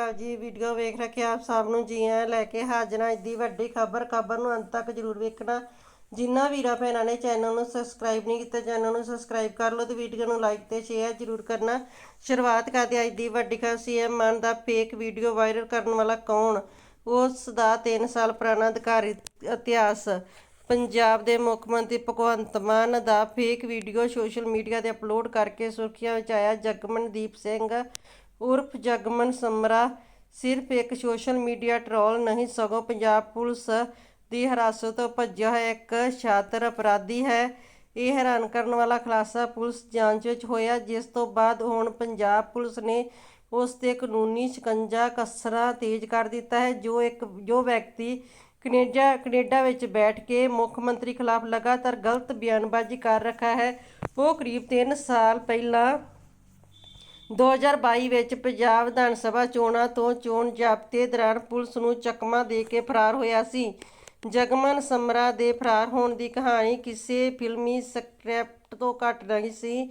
ਅਕਾਲ ਜੀ ਵੀਡੀਓ ਵੇਖ ਰੱਖੇ ਆਪ ਸਭ ਨੂੰ ਜੀ ਆਇਆਂ ਲੈ ਕੇ ਹਾਜ਼ਰ। ਇੱਦੀ ਵੱਡੀ ਖਬਰ ਖਬਰ ਨੂੰ ਅੰਤ ਤੱਕ ਜਰੂਰ ਵੇਖਣਾ। ਜਿਨ੍ਹਾਂ ਵੀਰਾਂ ਭੈਣਾਂ ਨੇ ਚੈਨਲ ਨੂੰ ਸਬਸਕ੍ਰਾਈਬ ਨਹੀਂ ਕੀਤਾ, ਚੈਨਲ ਨੂੰ ਸਬਸਕ੍ਰਾਈਬ ਕਰ ਲਓ ਤੇ ਵੀਡੀਓ ਨੂੰ ਲਾਈਕ ਤੇ ਸ਼ੇਅਰ ਜਰੂਰ ਕਰਨਾ। ਸ਼ੁਰੂਆਤ ਕਰਦੇ ਅੱਜ ਦੀ ਵੱਡੀ ਖਬਰ, ਸੀਐਮ ਮਾਨ ਦਾ ਫੇਕ ਵੀਡੀਓ ਵਾਇਰਲ ਕਰਨ ਵਾਲਾ ਕੌਣ? ਉਸ ਦਾ 3 ਸਾਲ ਪੁਰਾਣਾ ਅਧਿਕਾਰਿਤ ਇਤਿਹਾਸ। ਪੰਜਾਬ ਦੇ ਮੁੱਖ ਮੰਤਰੀ ਭਗਵੰਤ ਮਾਨ ਦਾ ਫੇਕ ਵੀਡੀਓ ਸੋਸ਼ਲ ਮੀਡੀਆ ਤੇ ਅਪਲੋਡ ਕਰਕੇ ਸੁਰਖੀਆਂ ਵਿੱਚ ਆਇਆ ਜਗਮਨਦੀਪ ਸਿੰਘ। ਉਰਫ ਜਗਮਨ ਸਮਰਾ ਸਿਰਫ ਇੱਕ ਸੋਸ਼ਲ ਮੀਡੀਆ ਟਰੋਲ ਨਹੀਂ, ਸਗੋਂ ਪੰਜਾਬ ਪੁਲਿਸ ਦੀ ਹਿਰਾਸਤ ਤੋਂ ਭੱਜਿਆ ਹੋਇਆ ਇੱਕ ਛਾਤਰ ਅਪਰਾਧੀ ਹੈ। ਇਹ ਹੈਰਾਨ ਕਰਨ ਵਾਲਾ ਖੁਲਾਸਾ ਪੁਲਿਸ ਜਾਂਚ ਵਿੱਚ ਹੋਇਆ, ਜਿਸ ਤੋਂ ਬਾਅਦ ਹੁਣ ਪੰਜਾਬ ਪੁਲਿਸ ਨੇ ਉਸ ਤੇ ਕਾਨੂੰਨੀ ਸ਼ਿਕੰਜਾ ਕਸਰਾ ਤੇਜ਼ ਕਰ ਦਿੱਤਾ ਹੈ, ਜੋ ਇੱਕ, ਜੋ ਵਿਅਕਤੀ ਕੈਨੇਡਾ ਕੈਨੇਡਾ ਵਿੱਚ ਬੈਠ ਕੇ ਮੁੱਖ ਮੰਤਰੀ ਖਿਲਾਫ ਲਗਾਤਾਰ ਗਲਤ ਬਿਆਨਬਾਜ਼ੀ ਕਰ ਰੱਖਾ ਹੈ। ਉਹ ਕਰੀਬ 3 ਸਾਲ ਪਹਿਲਾਂ 2022 ਵਿੱਚ ਪੰਜਾਬ ਵਿਧਾਨ ਸਭਾ ਚੋਣਾਂ ਤੋਂ ਚੋਣ ਜ਼ਾਬਤੇ ਦੌਰਾਨ ਪੁਲਿਸ ਨੂੰ ਚਕਮਾ ਦੇ ਕੇ ਫਰਾਰ ਹੋਇਆ ਸੀ। ਜਗਮਨ ਸਮਰਾ ਦੇ ਫਰਾਰ ਹੋਣ ਦੀ ਕਹਾਣੀ ਕਿਸੇ ਫਿਲਮੀ ਸਕ੍ਰਿਪਟ ਤੋਂ ਘੱਟ ਨਹੀਂ ਸੀ।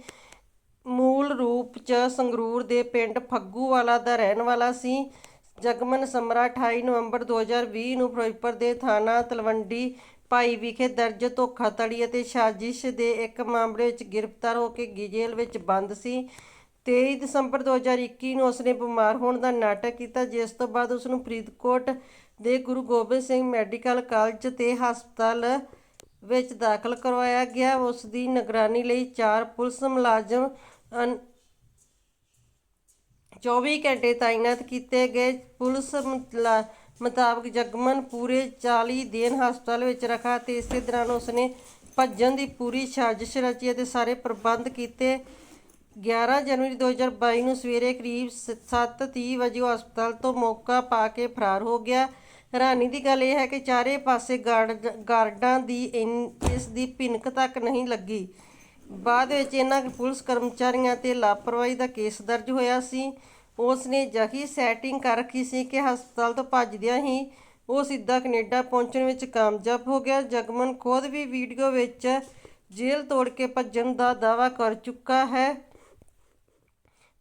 ਮੂਲ ਰੂਪ ਚ ਸੰਗਰੂਰ ਦੇ ਪਿੰਡ ਫੱਗੂਵਾਲਾ ਦਾ ਰਹਿਣ ਵਾਲਾ ਸੀ। ਜਗਮਨ ਸਮਰਾ 28 ਨਵੰਬਰ 2020 ਨੂੰ ਫਿਰੋਜ਼ਪੁਰ ਦੇ ਥਾਣਾ ਤਲਵੰਡੀ ਭਾਈ ਵਿਖੇ ਦਰਜ ਧੋਖਾਧੜੀ ਅਤੇ ਸਾਜ਼ਿਸ਼ ਦੇ ਇੱਕ ਮਾਮਲੇ ਵਿੱਚ ਗ੍ਰਿਫਤਾਰ ਹੋ ਕੇ ਜੇਲ੍ਹ ਵਿੱਚ ਬੰਦ ਸੀ। 23 ਦਸੰਬਰ 2021 ਨੂੰ ਉਸਨੇ ਬਿਮਾਰ ਹੋਣ ਦਾ ਨਾਟਕ ਕੀਤਾ, ਜਿਸ ਤੋਂ ਬਾਅਦ ਉਸ ਨੂੰ ਫਰੀਦਕੋਟ ਦੇ ਗੁਰੂ ਗੋਬਿੰਦ ਸਿੰਘ ਮੈਡੀਕਲ ਕਾਲਜ ਤੇ ਹਸਪਤਾਲ ਵਿੱਚ ਦਾਖਲ ਕਰਵਾਇਆ ਗਿਆ। ਉਸ ਦੀ ਨਿਗਰਾਨੀ ਲਈ ਚਾਰ ਪੁਲਿਸ ਮੁਲਾਜ਼ਮ ਅਨ- 24 ਘੰਟੇ ਤਾਇਨਾਤ ਕੀਤੇ ਗਏ। ਪੁਲਿਸ ਮੁਤਲਾ- ਮੁਤਾਬਕ ਜਗਮਨ ਪੂਰੇ 40 ਦਿਨ ਹਸਪਤਾਲ ਵਿੱਚ ਰੱਖਾ ਤੇ ਇਸੇ ਦੌਰਾਨ ਉਸਨੇ ਭੱਜਣ ਦੀ ਪੂਰੀ ਸਾਜ਼ਿਸ਼ ਰਚੀ ਅਤੇ ਸਾਰੇ ਪ੍ਰਬੰਧ ਕੀਤੇ। 11 ਜਨਵਰੀ 2022 ਨੂੰ ਸਵੇਰੇ ਕਰੀਬ 7:30 ਵਜੇ ਉਹ ਹਸਪਤਾਲ ਤੋਂ ਮੌਕਾ ਪਾ ਕੇ ਫਰਾਰ ਹੋ ਗਿਆ। ਹੈਰਾਨੀ ਦੀ ਗੱਲ ਇਹ ਹੈ ਕਿ ਚਾਰੇ ਪਾਸੇ ਗਾਰਡ, ਗਾਰਡਾਂ ਦੀ ਇੰਨ- ਇਸ ਦੀ ਭਿਣਕ ਤੱਕ ਨਹੀਂ ਲੱਗੀ। ਬਾਅਦ ਵਿੱਚ ਇਹਨਾਂ ਪੁਲਿਸ ਕਰਮਚਾਰੀਆਂ ਤੇ ਲਾਪਰਵਾਹੀ ਦਾ ਕੇਸ ਦਰਜ ਹੋਇਆ ਸੀ। ਉਸ ਨੇ ਜਹੀ ਸੈਟਿੰਗ ਕਰ ਰੱਖੀ ਸੀ ਕਿ ਹਸਪਤਾਲ ਤੋਂ ਭੱਜਦਿਆਂ ਹੀ ਉਹ ਸਿੱਧਾ ਕੈਨੇਡਾ ਪਹੁੰਚਣ ਵਿੱਚ ਕਾਮਯਾਬ ਹੋ ਗਿਆ। ਜਗਮਨ ਖੁਦ ਵੀ ਵੀਡੀਓ ਵਿੱਚ ਜੇਲ੍ਹ ਤੋੜ ਕੇ ਭੱਜਣ ਦਾ ਦਾਅਵਾ ਕਰ ਚੁੱਕਾ ਹੈ।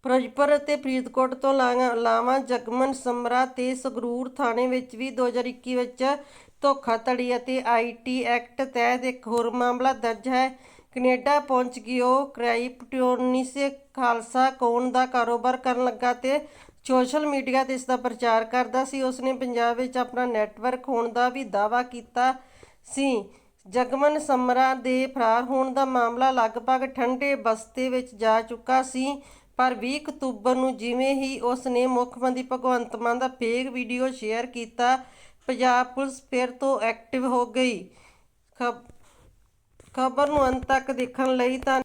ਫਿਰੋਜ਼ਪੁਰ ਅਤੇ ਫਰੀਦਕੋਟ ਤੋਂ ਲਾਵਾ ਲਾਵਾਂ ਜਗਮਨ ਸਮਰਾ ਤੇ ਸੰਗਰੂਰ ਥਾਣੇ ਵਿੱਚ ਵੀ 2021 ਵਿੱਚ ਧੋਖਾਧੜੀ ਅਤੇ ਆਈਟੀ ਐਕਟ ਤਹਿਤ ਇੱਕ ਹੋਰ ਮਾਮਲਾ ਦਰਜ ਹੈ। ਕੈਨੇਡਾ ਪਹੁੰਚ ਗਈ ਉਹ ਕ੍ਰਾਈਪਟੋਨਿਸੇ ਖਾਲਸਾ ਕੌਣ ਦਾ ਕਾਰੋਬਾਰ ਕਰਨ ਲੱਗਾ ਤੇ ਸੋਸ਼ਲ ਮੀਡੀਆ ਤੇ ਇਸ ਦਾ ਪ੍ਰਚਾਰ ਕਰਦਾ ਸੀ। ਉਸਨੇ ਪੰਜਾਬ ਵਿੱਚ ਆਪਣਾ ਨੈਟਵਰਕ ਹੋਣ ਦਾ ਵੀ ਦਾਅਵਾ ਕੀਤਾ ਸੀ। ਜਗਮਨ ਸਮਰਾ ਦੇ ਫਰਾਰ ਹੋਣ ਦਾ ਮਾਮਲਾ ਲਗਭਗ ਠੰਡੇ ਬਸਤੇ ਵਿੱਚ ਜਾ ਚੁੱਕਾ ਸੀ। ਪਰ 20 ਅਕਤੂਬਰ ਨੂੰ ਜਿਵੇਂ ਹੀ ਉਸ ਨੇ ਮੁੱਖ ਮੰਤਰੀ ਭਗਵੰਤ ਮਾਨ ਦਾ ਫੇਕ ਵੀਡੀਓ ਸ਼ੇਅਰ ਕੀਤਾ, ਪੰਜਾਬ ਪੁਲਿਸ ਫਿਰ ਤੋਂ ਐਕਟਿਵ ਹੋ ਗਈ। ਖਬ- ਖਬਰ ਨੂੰ ਅੰਤ ਤੱਕ ਦੇਖਣ ਲਈ ਤਾਂ